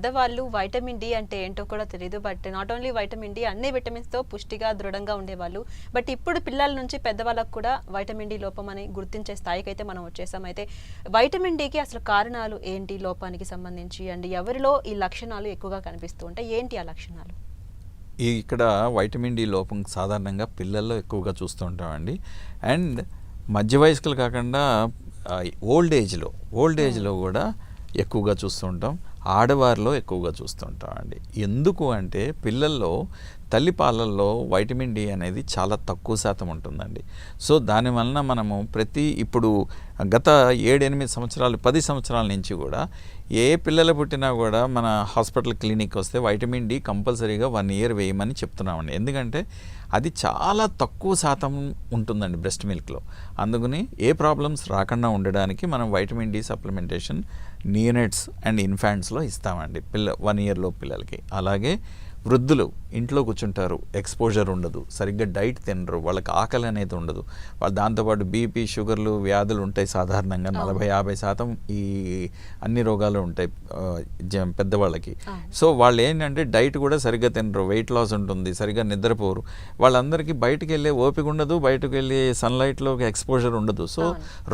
పెద్దవాళ్ళు vitamin D అంటే ఏంటో కూడా తెలియదు but not only vitamin D అన్ని విటమిన్స్తో పుష్టిగా దృఢంగా ఉండేవాళ్ళు. బట్ ఇప్పుడు పిల్లల నుంచి పెద్దవాళ్ళకు కూడా వైటమిన్ డి లోపం అని గుర్తించే స్థాయికి అయితే మనం వచ్చేసాం. అయితే వైటమిన్ డికి అసలు కారణాలు ఏంటి లోపానికి సంబంధించి? అండ్ ఎవరిలో ఈ లక్షణాలు ఎక్కువగా కనిపిస్తూ ఉంటాయి? ఏంటి ఆ లక్షణాలు? ఈ ఇక్కడ వైటమిన్ డి లోపం సాధారణంగా పిల్లల్లో ఎక్కువగా చూస్తూ ఉంటామండి. అండ్ మధ్య వయస్కులు కాకుండా ఓల్డ్ ఏజ్లో ఓల్డ్ ఏజ్లో కూడా ఎక్కువగా చూస్తూ ఉంటాం. ఆడవారిలో ఎక్కువగా చూస్తుంటామండి. ఎందుకు అంటే పిల్లల్లో తల్లి పాలల్లో వైటమిన్ డి అనేది చాలా తక్కువ శాతం ఉంటుందండి. సో దానివలన మనము ప్రతి ఇప్పుడు గత ఏడెనిమిది సంవత్సరాలు పది సంవత్సరాల నుంచి కూడా ఏ పిల్లలు పుట్టినా కూడా మన హాస్పిటల్ క్లినిక్ వస్తే వైటమిన్ డి కంపల్సరీగా వన్ ఇయర్ వేయమని చెప్తున్నామండి. ఎందుకంటే అది చాలా తక్కువ శాతం ఉంటుందండి బ్రెస్ట్ మిల్క్లో. అందుకని ఏ ప్రాబ్లమ్స్ రాకుండా ఉండడానికి మనం vitamin D supplementation neonates and ఇన్ఫాంట్స్లో ఇస్తామండి పిల్ల వన్ ఇయర్లో పిల్లలకి. అలాగే వృద్ధులు ఇంట్లో కూర్చుంటారు ఎక్స్పోజర్ ఉండదు సరిగ్గా డైట్ తినరు వాళ్ళకి ఆకలి అనేది ఉండదు. వాళ్ళు దాంతోపాటు బీపీ షుగర్లు వ్యాధులు ఉంటాయి సాధారణంగా నలభై యాభై శాతం ఈ అన్ని రోగాలు ఉంటాయి పెద్దవాళ్ళకి. సో వాళ్ళు ఏంటంటే డైట్ కూడా సరిగ్గా తినరు వెయిట్ లాస్ ఉంటుంది సరిగ్గా నిద్రపోరు. వాళ్ళందరికీ బయటికి వెళ్ళే ఓపిక ఉండదు బయటకు వెళ్ళి సన్లైట్లోకి ఎక్స్పోజర్ ఉండదు. సో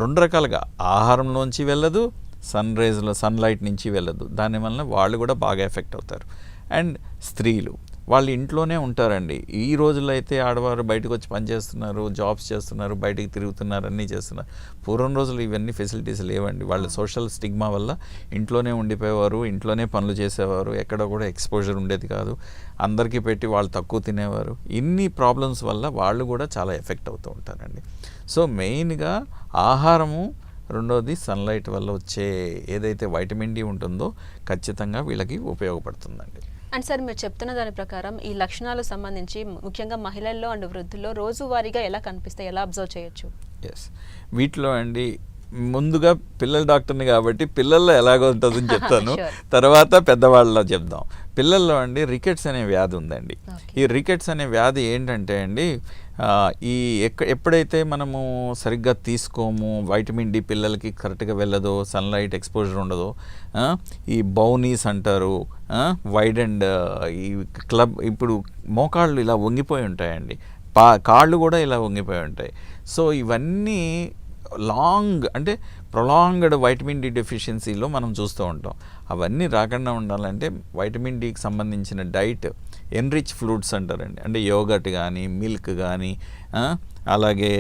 రెండు రకాలుగా ఆహారంలోంచి వెళ్ళదు సన్ రేజ్లో సన్లైట్ నుంచి వెళ్ళదు. దానివల్ల వాళ్ళు కూడా బాగా ఎఫెక్ట్ అవుతారు. అండ్ స్త్రీలు. వాళ్ళు ఇంట్లోనే ఉంటారండి. ఈ రోజుల్లో అయితే ఆడవారు బయటకు వచ్చి పనిచేస్తున్నారు జాబ్స్ చేస్తున్నారు బయటికి తిరుగుతున్నారు అన్నీ చేస్తున్నారు. పూర్వం రోజులు ఇవన్నీ ఫెసిలిటీస్ లేవండి. వాళ్ళ సోషల్ స్టిగ్మా వల్ల ఇంట్లోనే ఉండిపోయేవారు ఇంట్లోనే పనులు చేసేవారు. ఎక్కడ కూడా ఎక్స్పోజర్ ఉండేది కాదు. అందరికీ పెట్టి వాళ్ళు తక్కువ తినేవారు. ఇన్ని ప్రాబ్లమ్స్ వల్ల వాళ్ళు కూడా చాలా ఎఫెక్ట్ అవుతూ ఉంటారండి. సో మెయిన్గా ఆహారము రెండోది సన్లైట్ వల్ల వచ్చే ఏదైతే వైటమిన్ డి ఉంటుందో ఖచ్చితంగా వీళ్ళకి ఉపయోగపడుతుందండి. అండ్ సార్ మీరు చెప్తున్న దాని ప్రకారం ఈ లక్షణాలు సంబంధించి ముఖ్యంగా మహిళల్లో అండ్ వృద్ధుల్లో రోజువారీగా ఎలా కనిపిస్తాయి? ఎలా అబ్జర్వ్ చేయొచ్చు? ఎస్ వీటిలో అండి ముందుగా పిల్లల డాక్టర్ని కాబట్టి పిల్లల్లో ఎలాగో ఉంటుందని చెప్తాను. తర్వాత పెద్దవాళ్ళలో చెప్దాం. పిల్లల్లో అండి రికెట్స్ అనే వ్యాధి ఉందండి. ఈ రికెట్స్ అనే వ్యాధి ఏంటంటే అండి ఈ ఎక్క ఎప్పుడైతే మనము సరిగ్గా తీసుకోము వైటమిన్ డి పిల్లలకి కరెక్ట్గా వెళ్ళదో సన్లైట్ ఎక్స్పోజర్ ఉండదో ఈ బౌనీస్ అంటారు వైడ్ అండ్ ఈ క్లబ్ ఇప్పుడు మోకాళ్ళు ఇలా వంగిపోయి ఉంటాయండి. పా కాళ్ళు కూడా ఇలా వంగిపోయి ఉంటాయి. సో ఇవన్నీ లాంగ్ అంటే ప్రొలాంగ్డ్ వైటమిన్ డి డెఫిషియన్సీలో మనం చూస్తూ ఉంటాం. అవన్నీ రాకుండా ఉండాలంటే వైటమిన్ డికి సంబంధించిన డైట్ ఎన్రిచ్ ఫ్రూట్స్ అంటారండి. అంటే యోగట్ కానీ మిల్క్ కానీ అలాగే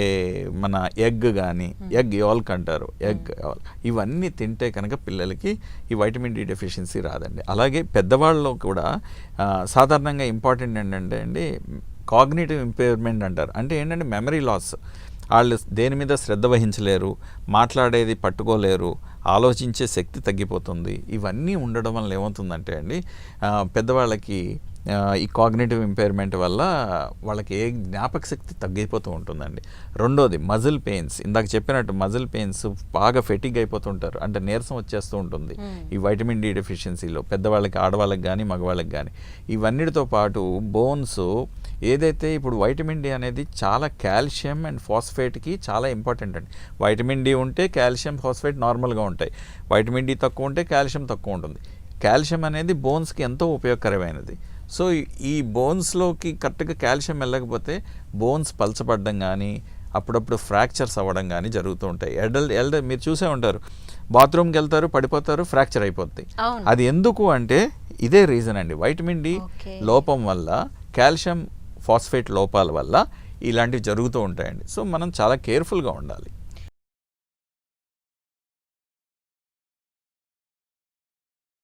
మన ఎగ్ కానీ ఎగ్ యాల్క్ అంటారు. Egg yolk. ఇవన్నీ తింటే కనుక పిల్లలకి ఈ వైటమిన్ డి డెఫిషియన్సీ రాదండి. అలాగే పెద్దవాళ్ళలో కూడా సాధారణంగా ఇంపార్టెంట్ ఏంటంటే అండి కాగ్నేటివ్ ఇంపైర్మెంట్ అంటారు. అంటే ఏంటంటే మెమరీ లాస్. వాళ్ళు దేని మీద శ్రద్ధ వహించలేరు మాట్లాడేది పట్టుకోలేరు ఆలోచించే శక్తి తగ్గిపోతుంది. ఇవన్నీ ఉండడం వల్ల ఏమవుతుందంటే అండి పెద్దవాళ్ళకి ఈ కాగ్నేటివ్ ఇంపైర్మెంట్ వల్ల వాళ్ళకి ఏ జ్ఞాపక శక్తి తగ్గిపోతూ ఉంటుందండి. రెండోది మజిల్ పెయిన్స్ ఇందాక చెప్పినట్టు మజిల్ పెయిన్స్ బాగా ఫెటిగ్ అయిపోతుంటారు. అంటే నీరసం వచ్చేస్తూ ఉంటుంది. ఈ వైటమిన్ డి డెఫిషియన్సీలో పెద్దవాళ్ళకి ఆడవాళ్ళకి కానీ మగవాళ్ళకి కానీ ఇవన్నిటితో పాటు బోన్స్ ఏదైతే ఇప్పుడు వైటమిన్ డి అనేది చాలా కాల్షియం అండ్ ఫాస్ఫేట్కి చాలా ఇంపార్టెంట్ అండి. వైటమిన్ డి ఉంటే కాల్షియం ఫాస్ఫేట్ నార్మల్గా ఉంటాయి. వైటమిన్ డి తక్కువ ఉంటే కాల్షియం తక్కువ ఉంటుంది. కాల్షియం అనేది బోన్స్కి ఎంతో ఉపయోగకరమైనది. సో ఈ- బోన్స్లోకి కరెక్ట్గా కాల్షియం వెళ్ళకపోతే బోన్స్ పలచబడడం కానీ అప్పుడప్పుడు ఫ్రాక్చర్స్ అవ్వడం కానీ జరుగుతూ ఉంటాయి. ఎడల్ ఎల్డర్ మీరు చూసే ఉంటారు. బాత్రూమ్కి వెళ్తారు పడిపోతారు ఫ్రాక్చర్ అయిపోద్ది అవును. అది ఎందుకు అంటే ఇదే రీజన్ అండి. Vitamin D. లోపం వల్ల కాల్షియం ఫాస్ఫేట్ లోపాల వల్ల ఇలాంటివి జరుగుతూ ఉంటాయండి. సో మనం చాలా కేర్ఫుల్గా ఉండాలి.